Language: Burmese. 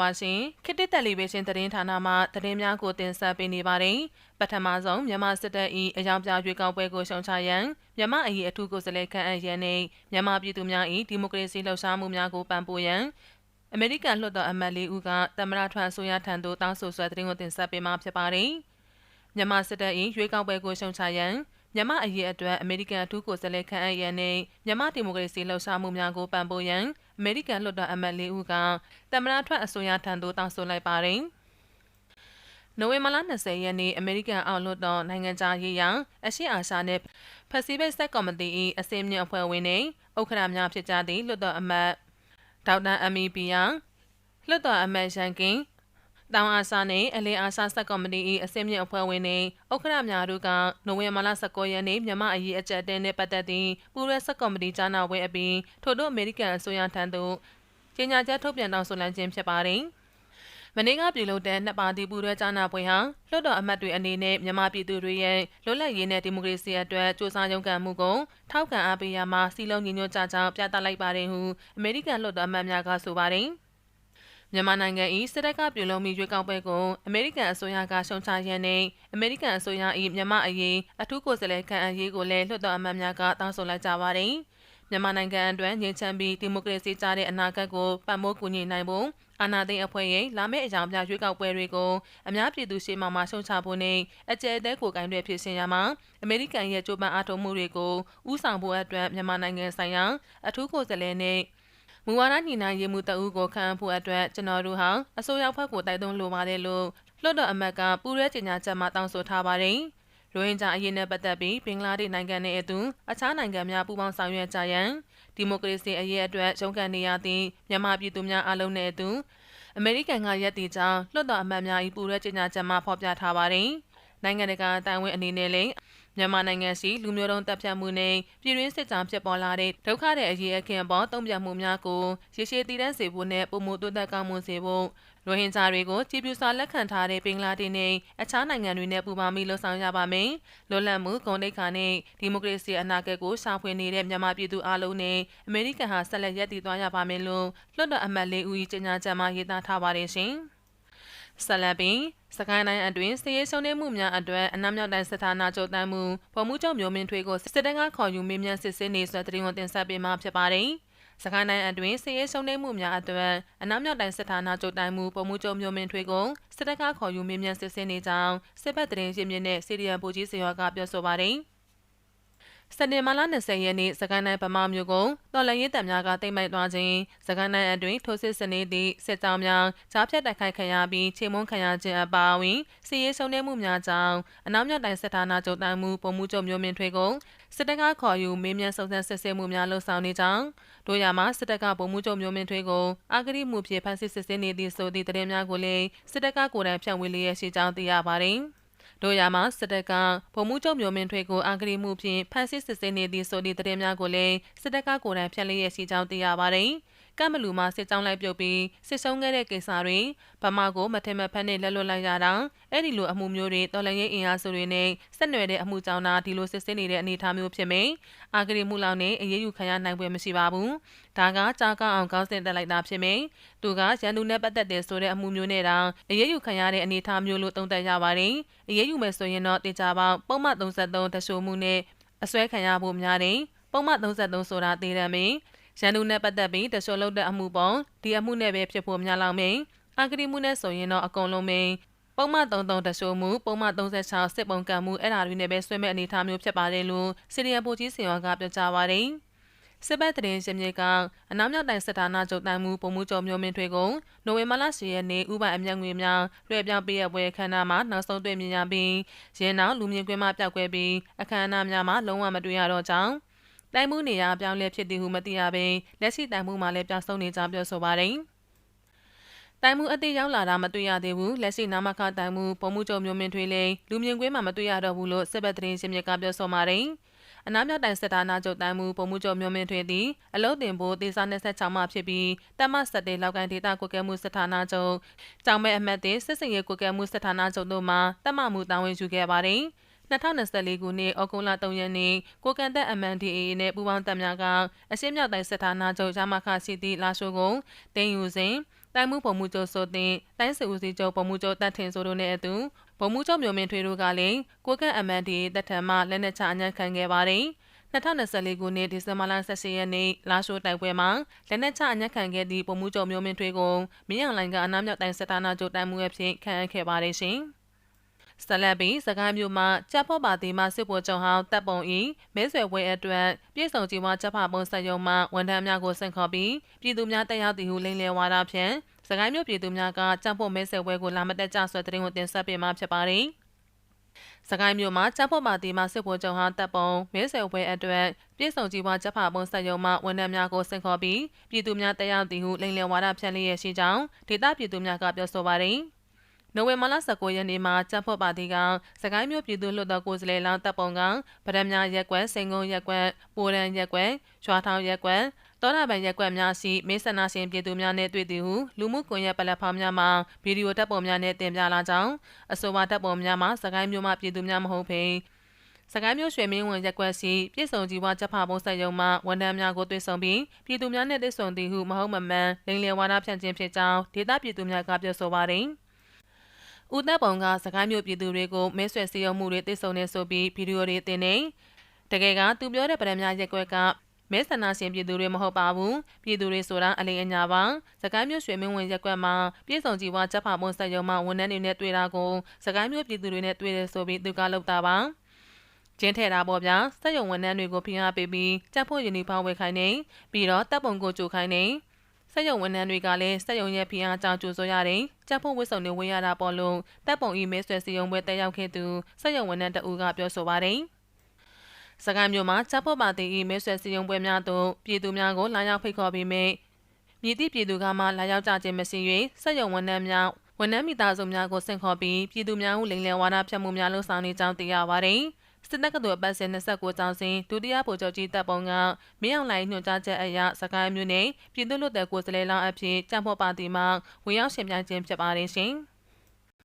ပါရှင်ခေတ်တစ်တယ်လီဗီရှင်းသတင်းဌာနမှသတင်းများကိုတင်ဆက်ပေးနေပါတယ်ပထမဆုံးမြန်မာစစ်တပ်၏အယောင်ပြရွေးကောက်ပွဲကိုရှုံချရန်မြန်မာအရေးအထူးကိုယ်စားလှယ်ခန့်အပ်ရန်နှင့်မြန်မာပြည်သူများ၏ဒီမိုကရေစီလှုပ်ရှားမှုများကိုပံ့ပိုးရန်အမေရိကန်လွှတ်တော်အမတ်လေးဦးကသမ္မတထွန်းဆိုရထံသို့တောင်းဆိုဆွဲသတင်းကိုတင်ဆက်ပေးမှာဖြစ်ပါတယ်မြန်မာစစ်တပ်၏ရွေးကောက်ပွဲကိုရှုံချရန်မြန်မာအရေးအတွက်အမေရိကန်အထူးကိုယ်စားလှယ်ခန့်အပ်ရန်နှင့်မြန်မာဒီမိုကရေစီလှုပ်ရှားမှုများကိုပံ့ပိုးရန် အမေရိကန်လွှတ်တော်အမတ်လေးဦးကသမ္မတထွက်အစိုးရထံသို့တောင်းဆိုလိုက်ပါတယ်။နိုဝင်ဘာလ20ရက်နေ့အမေရိကန်အောက်လွှတ်တော်နိုင်ငံခြားရေးရာအရှေ့အာရှနဲ့ပစိဖိတ်ဆက်ကော်မတီ၏အစည်းအဝေးအဖွဲ့ဝင်တွေဥက္ကဋ္ဌများဖြစ်ကြသည့်လွှတ်တော်အမတ်ဒေါက်တာအမီပီယာလွှတ်တော်အမတ်ရန်ကင် တောင်အာရှနဲ့အလင်းအာရှဆက်ကော်မတီ၏အစည်းအဝေးအဖွဲ့ဝင်တွေဥက္ကဋ္ဌများတို့ကနိုဝင်ဘာလ19ရက်နေ့မြန်မာအရေးအကြက်တဲနဲ့ပတ်သက်သည့်ပူရဲဆက်ကော်မတီကြားနာပွဲအပြီးထို့သောအမေရိကန်အစိုးရထံသို့ကြေညာချက်ထုတ်ပြန်တောင်းဆိုလမ်းခြင်းဖြစ်ပါတယ်။မနေ့ကပြုလုပ်တဲ့နှစ်ပါတီပူရဲကြားနာပွဲဟာလွှတ်တော်အမတ်တွေအနေနဲ့မြန်မာပြည်သူတွေရဲ့လွတ်လပ်ရေးနဲ့ဒီမိုကရေစီအတွက်စ조사ရုံးကန်မှုကိုထောက်ခံအားပေးရမှာစီလုံးညီညွတ်ကြကြောင်းပြသလိုက်ပါတယ်ဟုအမေရိကန်လွှတ်တော်အမတ်များကဆိုပါတယ်။ မြန်မာနိုင်ငံ၏စစ်တပ်ကပြုလုပ်မိရွေးကောက်ပွဲကိုအမေရိကန်အစိုးရကရှုံချရန်နဲ့အမေရိကန်အစိုးရ၏မြန်မာအရေးအထူးကိုယ်စားလှယ်ခန့်အပ်ရေးကိုလည်းလွှတ်တော်အမတ်များကတောင်းဆိုလိုက်ကြပါတယ်။မြန်မာနိုင်ငံအတွက်ငြိမ်းချမ်းပြီးဒီမိုကရေစီကြတဲ့အနာဂတ်ကိုပံ့ပိုးကူညီနိုင်ဖို့အာဏာသိမ်းအဖွဲ့ရဲ့လာမယ့်အကြောင်းပြရွေးကောက်ပွဲတွေကိုအများပြည်သူရှေ့မှမှာရှုံချဖို့နဲ့အကြဲအတဲကိုကင်တွေဖြစ်ရှင်ရမှာအမေရိကန်ရဲ့ကြိုးပမ်းအားထုတ်မှုတွေကိုဥဆောင်ဖို့အတွက်မြန်မာနိုင်ငံဆိုင်ရာအထူးကိုယ်စားလှယ်နဲ့ မူဝါဒညီနိုင်ရေးမှုတအုပ်ကိုခံဖို့အတွက်ကျွန်တော်တို့ဟာအစိုးရဘက်ကိုတိုက်တွန်းလိုပါတယ်လို့လွှတ်တော်အမတ်ကပူရဲကြေညာချက်မှာတောင်းဆိုထားပါတယ်။ရိုဟင်ဂျာအရေးနဲ့ပတ်သက်ပြီးဘင်္ဂလားဒေ့ရှ်နိုင်ငံနဲ့အတူအခြားနိုင်ငံများပူးပေါင်းဆောင်ရွက်ကြရန်ဒီမိုကရေစီအရေးအတွက်ရုန်းကန်နေရသည့်မြန်မာပြည်သူများအားလုံးနဲ့အတူအမေရိကန်ကရက်တီကြောင်းလွှတ်တော်အမတ်များ၏ပူရဲကြေညာချက်မှာဖော်ပြထားပါတယ်။နိုင်ငံတကာတိုင်ဝမ်အနေနဲ့လည်း မြန်မာနိုင်ငံရှိလူမျိုးတုံးတပ်ဖြတ်မှုနဲ့ပြည်တွင်းစစ်ကြောင့်ဖြစ်ပေါ်လာတဲ့ဒုက္ခတဲ့အရေးအခင်းအပေါ်တုံ့ပြန်မှုများကိုရရှိတည်တံ့စေဖို့နဲ့ပုံမှုတိုးတက်ကောင်းမွန်စေဖို့ရိုဟင်ဂျာတွေကိုကြည်ပြူစွာလက်ခံထားတဲ့ဘင်္ဂလားဒေ့ရှ်နဲ့အခြားနိုင်ငံတွေနဲ့ပူးပေါင်းပြီးလှုပ်ဆောင်ရပါမယ်။လွတ်လပ်မှုဂုဏ်သိက္ခာနဲ့ဒီမိုကရေစီအနာဂတ်ကိုရှာဖွေနေတဲ့မြန်မာပြည်သူအလုံးနဲ့အမေရိကန်ဟာဆက်လက်ရည်တည်သွားရပါမယ်လို့လွှတ်တော်အမတ်လေးဦးကြီးကြေညာချက်မှာရေးသားထားပါတယ်ရှင်။ ဆက်လက်ပြီးစကိုင်းတိုင်းအတွင်းစည်ရေးရှုံးနေမှုများအတွက်အနောက်မြောက်တိုင်းစစ်ဌာနချုပ်တန်းမှုပေါ်မှုချုပ်မျိုးမင်းထွေးကိုစစ်တမ်းကခေါ်ယူမေးမြန်းစစ်ဆေးနေဆိုတဲ့တင်ကိုတင်ဆက်ပေးမှာဖြစ်ပါတယ်။စကိုင်းတိုင်းအတွင်းစည်ရေးရှုံးနေမှုများအတွက်အနောက်မြောက်တိုင်းစစ်ဌာနချုပ်တိုင်းမှုပေါ်မှုချုပ်မျိုးမင်းထွေးကိုစစ်တပ်ကခေါ်ယူမေးမြန်းစစ်ဆေးနေကြောင်းစစ်ဘက်တရင်ရင်းမြစ်နဲ့စီရီယံပူကြီးစေရွာကပြောဆိုပါတယ်။ စက်တင်ဘာလ20ရက်နေ့စကိုင်းတိုင်းဗမာမြို့ကိုတော်လရင်တပ်များကတိတ်မိုက်သွားခြင်းစကိုင်းတိုင်းအတွင်းထိုးစစ်စနေသည့်စစ်ကြောင်းများကြားဖြတ်တိုက်ခိုက်ခံရပြီးချိန်မုန်းခံရခြင်းအပါအဝင်စီရေးဆုံနေမှုများကြောင့်အနောက်မြောက်တိုင်းစစ်ဌာနချုပ်တိုင်းမှုပုံမှုချုပ်မျိုးမင်းထွေးကိုစစ်တပ်ကခေါ်ယူမေးမြန်းစုံစမ်းစစ်ဆေးမှုများလှုပ်ဆောင်နေကြောင်းတို့ရမှာစစ်တပ်ကပုံမှုချုပ်မျိုးမင်းထွေးကိုအာဂရိမှုဖြင့်ဖမ်းဆီးစစ်ဆေးနေသည့်ဆိုသည့်သတင်းများကိုလည်းစစ်တပ်ကကိုယ်တိုင်ဖြန့်ဝေလျက်ရှိကြောင်းသိရပါတယ်။ တို့ရမှာစစ်တပ်ကဗိုလ်မှူးချုပ်မျိုးမင်းထွေကိုအင်္ဂလိပ်မှုဖြင့်ဖမ်းဆီးစစ်ဆေးနေသည့်ဆိုသည့်သတင်းများကိုလည်းစစ်တပ်ကကိုယ်တိုင်ဖြန့်လျက်ရှိကြောင်းသိရပါတယ်။ ကမ်မလူမှာစစ်ကြောင်းလိုက်ပြုတ်ပြီးစစ်ဆုံးခဲ့တဲ့ကိစ္စတွေဗမာကိုမထင်မဖက်နဲ့လက်လွတ်လိုက်ရတာအဲ့ဒီလိုအမှုမျိုးတွေတော်လှန်ရေးအင်အားစုတွေနဲ့ဆက်နွယ်တဲ့အမှုကြောင့်သာဒီလိုစစ်ဆေးနေတဲ့အနေအထားမျိုးဖြစ်မယ်အာဂရီမှုလောက်နဲ့အရေးယူခံရနိုင်ပွဲမရှိပါဘူးဒါကကြာကောင်းအောင်ကောင်းစင်တက်လိုက်တာဖြစ်မယ်သူကရန်သူနဲ့ပတ်သက်တဲ့ဆိုတဲ့အမှုမျိုးနဲ့တောင်အရေးယူခံရတဲ့အနေအထားမျိုးလို့သုံးသပ်ရပါတယ်အရေးယူမယ်ဆိုရင်တော့တေချာပေါင်းပုံမှန်33တရှိုးမှုနဲ့အစွဲခံရဖို့များတယ်ပုံမှန်33ဆိုတာသိရမယ် ရန်သူနဲ့ပတ်သက်ပြီးတချို့လုပ်တဲ့အမှုပုံဒီအမှုနဲ့ပဲဖြစ်ဖို့များလောက်မင်းအဂတိမှုနဲ့ဆိုရင်တော့အကုန်လုံးမင်းပုံမှန်33တရှိုးမှုပုံမှန်36စစ်ပုံကံမှုအဲ့ဓာတွေနဲ့ပဲဆွဲမဲ့အနေအထားမျိုးဖြစ်ပါတယ်လို့စီရီယံပိုကြီးစင်ရောကပြောကြားပါတယ်စစ်ပတ်တရင်ရှင်မြေကအနောက်မြောက်တိုင်းစစ်ဌာနချုပ်တိုင်းမှုပုံမှုကျော်မျိုးမင်းထွေကိုနိုဝင်ဘာလ10ရက်နေ့ဥပအမြတ်ငွေများလွှဲပြောင်းပေးရပွဲခမ်းနားမှာနောက်ဆုံးတွေ့မြင်ရပြီးရင်းနောက်လူမြင်ကွင်းမှပျောက်ကွယ်ပြီးအခမ်းအနားများမှာလုံးဝမတွေ့ရတော့ကြောင်း တိုင်မှုနေရာပြောင်းလဲဖြစ်သည်ဟုမသိရဘဲလက်ရှိတိုင်မှုမှာလည်းပြောင်းဆုံးနေကြောင်းပြောဆိုပါတယ်။တိုင်မှုအသေးရောက်လာတာမတွေ့ရသေးဘူးလက်ရှိနာမခတိုင်မှုပုံမှုချုပ်မျိုးမင်းထွေးလေးလူမြင်ကွင်းမှာမတွေ့ရတော့ဘူးလို့စစ်ဘက်သတင်းရှင်မြစ်ကပြောဆိုပါတယ်။အနားမြောက်တိုင်းစစ်သားနာချုပ်တိုင်းမှုပုံမှုချုပ်မျိုးမင်းထွေးသည်အလုတ်တင်ဖို့ဒေသ26မှဖြစ်ပြီးတမတ်စတဲ့လောက်ကန်ဒေသကိုကဲမှုစစ်ဌာနချုပ်ကြောင်မဲအမတ်တဲ့စစ်စင်ရေးကိုကဲမှုစစ်ဌာနချုပ်တို့မှတမမှုတာဝန်ယူခဲ့ပါတယ်။ 2024ခုနှစ်ဩဂုတ်လ3ရက်နေ့ကိုကန်တက် MNDAA နဲ့ပူးပေါင်းတပ်များကအရှေ့မြောက်တိုင်းစစ်ဌာနချုပ်ရမခရှိသည့်လာရှိုးကုန်းတင်ယူစဉ်တတိုင်းမှုပုံမှုချုပ်ဆိုတဲ့တိုင်းစစ်ဦးစီးချုပ်ပုံမှုချုပ်တပ်ထင်ဆိုတို့နဲ့အတူပုံမှုချုပ်မျိုးမင်းထွေတို့ကလည်းကိုကန့် MND တပ်ထံမှလက်နက်ချအညံ့ခံခဲ့ပါတယ်2024ခုနှစ်ဒီဇင်ဘာလ18ရက်နေ့လာရှိုးတိုက်ပွဲမှာလက်နက်ချအညက်ခံခဲ့သည့်ပုံမှုချုပ်မျိုးမင်းထွေးကိုမင်းအောင်လိုင်ကအနားမြောက်တိုင်းစစ်ဌာနချုပ်တိုင်မှုအဖြစ်ခန့်အပ်ခဲ့ပါတယ်ရှင်။ ဆလတ်ပီစကိုင်းမြို့မှာကြက်ဖို့ပါတီမှစစ်ဘောချုပ်ဟောင်းတပ်ပုံဤမဲဆွယ်ဝဲအတွက်ပြည်ဆောင်ကြီးဝါချက်ဖပုံစံယုံမှဝန်ထမ်းများကိုဆင့်ခေါ်ပြီးပြည်သူများတက်ရောက်သည်ဟုလိမ်လည်ဝါဒဖြင့်စကိုင်းမြို့ပြည်သူများကကြက်ဖို့မဲဆွယ်ဝဲကိုလာမတက်ကြဆွဲတဲ့ရင်ကိုတင်ဆက်ပေးမှာဖြစ်ပါတယ်။စကိုင်းမြို့မှာချက်ဖို့ပါတီမှစစ်ဗိုလ်ချုပ်ဟောင်းတပ်ပုံမဲဆယ်ပွဲအတွက်ပြည်ဆောင်ကြီးဝါချက်ဖပုံစံယုံမှဝန်ထမ်းများကိုဆင့်ခေါ်ပြီးပြည်သူများတက်ရောက်သည်ဟုလိန်လယ်ဝါဒဖြန့်လျက်ရှိကြောင်းဒေသပြည်သူများကပြောဆိုပါတယ်။ နိုဝင်ဘာလ19ရက်နေ့မှာချက်ဖို့ပါတီကစကိုင်းမြို့ပြည်သူ့လွှတ်တော်ကိုယ်စားလှယ်လောင်းတပ်ပုံကဗဒံများရက်ကွက်စိန်ကုန်းရက်ကွက်ပိုရန်ရက်ကွက်ရွာထောင်ရက်ကွက်တောနာပန်ရက်ကွက်များရှိမေဆန္ဒရှင်ပြည်သူများနဲ့တွေ့သည်ဟုလူမှုကွန်ရက်ပလက်ဖောင်းများမှာဗီဒီယိုတပ်ပုံများနဲ့တင်ပြလာကြောင်းအဆိုပါတပ်ပုံများမှာစကိုင်းမြို့မှပြည်သူများမဟုတ်ပေစကိုင်းမြို့ရွှေမင်းဝင်ရက်ကွက်စီပြည်စုံကြီးဝါချက်ဖပုံဆက်ယုံမှဝန်ထမ်းများကိုတွေ့ဆုံပြီးပြည်သူများနဲ့တွေ့ဆုံသည်ဟုမဟုတ်မမှန်လိန်လယ်ဝါဒဖြန့်ခြင်းဖြစ်ကြောင်းဒေသပြည်သူများကပြောဆိုပါတယ် ဦးသက်ပုံကစကိုင်းမြို့ပြည်သူတွေကိုမဲဆွယ်စည်းရုံးမှုတွေသိဆုံနေဆိုပြီးဗီဒီယိုတွေတင်နေတကယ်ကသူပြောတဲ့ဗရမများရက်ကွက်ကမဲဆန္ဒရှင်ပြည်သူတွေမဟုတ်ပါဘူးပြည်သူတွေဆိုတာအလင်းအညာပါစကိုင်းမြို့ရွှေမင်းဝင်ရက်ကွက်မှာပြည်ဆောင်ကြီးဝါချက်ဖာမွန်ဆက်ရုံမှဝန်ထမ်းတွေနဲ့တွေ့တာကိုစကိုင်းမြို့ပြည်သူတွေနဲ့တွေ့တယ်ဆိုပြီးသူကလုပ်တာပါကျင်းထဲတာပေါ့ဗျာစက်ရုံဝန်ထမ်းတွေကိုဖိအားပေးပြီးကြက်ဖို့ယူနီဖောင်းဝယ်ခိုင်းနေပြီးတော့တပ်ပုံကိုကြိုခိုင်းနေစ က်ရုံဝန်ထမ်းတွေကလည်းစက်ရုံရဲ့ဖိအားကြောင့်ကြိုဆိုရတယ်ကြက်ဖို့ဝစ်စုံတွေဝေးရတာပေါ့လို့တပ်ပုံဤမဲဆွဲစီယုံပွဲတက်ရောက်ခဲ့သူစက်ရုံဝန်ထမ်းတအူးကပြောဆိုပါတယ်စကိုင်းမြို့မှာချက်ဖို့ပါတီ၏မဲဆွယ်စည်းရုံးပွဲများသို့ပြည်သူများကိုလာရောက်ဖိတ်ခေါ်ပြီးမြည်သည့်ပြည်သူကမှလာရောက်ကြခြင်းမရှိ၍စက်ရုံဝန်ထမ်းများဝန်ထမ်းမိသားစုများကိုဆင့်ခေါ်ပြီးပြည်သူများဟုလိမ်လည်ဝါဒဖြတ်မှုများလှုံ့ဆော်နေကြောင်းသိရပါသည် စစ်တပ်ကတော်ပတ်စဉ်29ကျောင်းစဉ်ဒုတိယဗိုလ်ချုပ်ကြီးတပ်ပုံကမင်းအောင်လှိုင်ညွှန်ကြားချက်အရစကိုင်းမြို့နယ်ပြည်သူ့လွှတ်တော်ကိုယ်စားလှယ်လောင်းအဖြစ်ကြံ့ဖို့ပါတီမှဝင်ရောက်ရှင်ပြိုင်ခြင်းဖြစ်ပါတယ်ရှင်။